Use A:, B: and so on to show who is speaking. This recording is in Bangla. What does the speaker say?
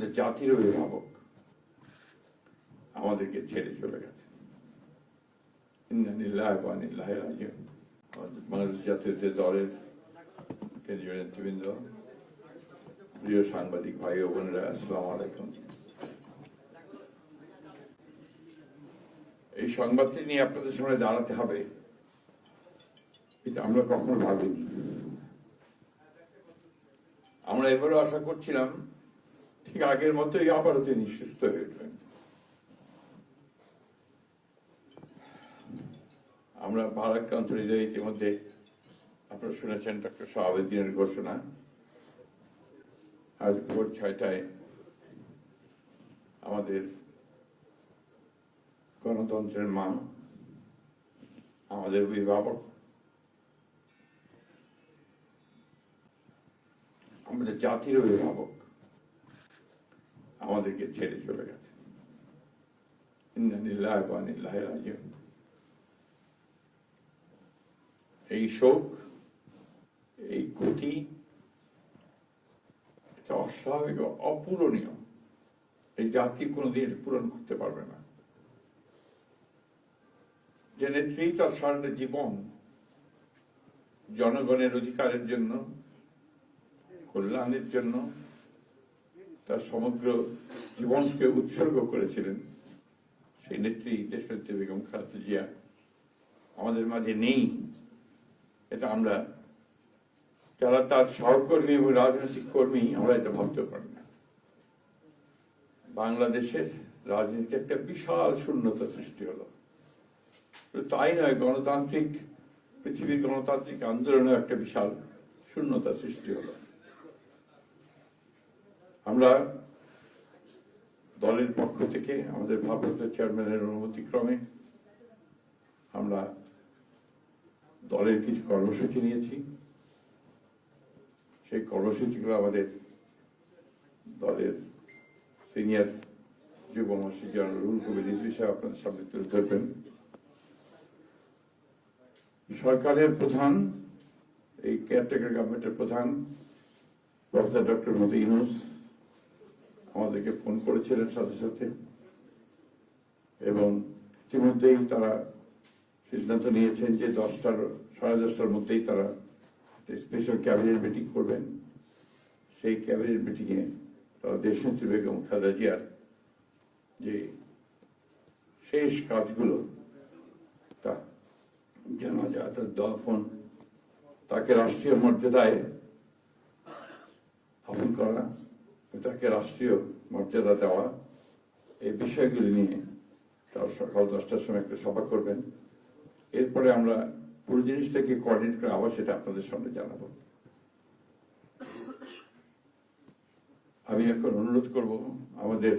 A: আমাদের জাতির অভিভাবক আমাদেরকে ছেড়ে চলে গেছে। বাংলাদেশ জাতীয় দলের কেন্দ্রীয় নেতৃবৃন্দ, প্রিয় সাংবাদিক ভাই ও বোনেরা, আসসালাম আলাইকুম। এই সংবাদটি নিয়ে আপনাদের সামনে দাঁড়াতে হবে, এটা আমরা কখনো ভাবিনি। আমরা এবারও আশা করছিলাম ঠিক আগের মতোই আবারও তিনি সুস্থ হয়ে উঠবেন। আমরা ভারাক্রান্ত হৃদয় ইতিমধ্যে আপনারা শুনেছেন ডক্টর শাহাবুদ্দিনের ঘোষণা, আজ ভোর ছয়টায় আমাদের গণতন্ত্রের মা, আমাদের অভিভাবক, আমাদের জাতির অভিভাবক আমাদেরকে ছেড়ে চলে গেছে। এই শোক, এই ক্ষতি, এটা অস্বাভাবিক অপূরণীয়। এই জাতি কোনোদিন পূরণ করতে পারবে না। যে নেত্রী তার সারাটা জীবন জনগণের অধিকারের জন্য, কল্যাণের জন্য তার সমগ্র জীবনকে উৎসর্গ করেছিলেন সেই নেত্রী দেশনেত্রী বেগম খালেদা জিয়া। আমাদের মাঝে নেই। এটা আমরা, যারা তার সহকর্মী এবং রাজনৈতিক কর্মী, আমরা এটা ভাবতে পারি না। বাংলাদেশের রাজনীতিতে একটা বিশাল শূন্যতা সৃষ্টি হলো। তাই নয়, গণতান্ত্রিক, পৃথিবীর গণতান্ত্রিক আন্দোলনে একটা বিশাল শূন্যতা সৃষ্টি হলো। আমরা দলের পক্ষ থেকে আমাদের ভারপ্রাপ্ত চেয়ারম্যানের অনুমতি ক্রমে আমরা দলের কিছু কর্মসূচি নিয়েছি। সেই কর্মসূচিগুলো আমাদের দলের সিনিয়র যুব জনারেল রুল কবির সাহেব আপনাদের সামনে তুলে ধরবেন। সরকারের প্রধান, এই কেয়ারটেকার গভর্নমেন্টের প্রধান প্রফেসর ডক্টর মতি ইউনুস আমাদেরকে ফোন করেছিলেন সাথে সাথে। এবং ইতিমধ্যেই তারা সিদ্ধান্ত নিয়েছেন যে দশটার, সাড়ে দশটার মধ্যেই তারা স্পেশাল ক্যাবিনেট মিটিং করবেন। সেই ক্যাবিনেট মিটিংয়ে তারা দেশনেত্রী বেগম খালেদা জিয়ার যে শেষ কাজগুলো, তা জানাজা তার দফন, তাকে রাষ্ট্রীয় মর্যাদায় আপন করা তাকে রাষ্ট্রীয় মর্যাদা দেওয়া, এই বিষয়গুলি নিয়ে তার সকাল দশটার সময় একটা সভা করবেন। এরপরে আমরা পুরো জিনিসটাকে কোঅর্ডিনেট করে আবার সেটা আপনাদের সামনে জানাব। আমি এখন অনুরোধ করব আমাদের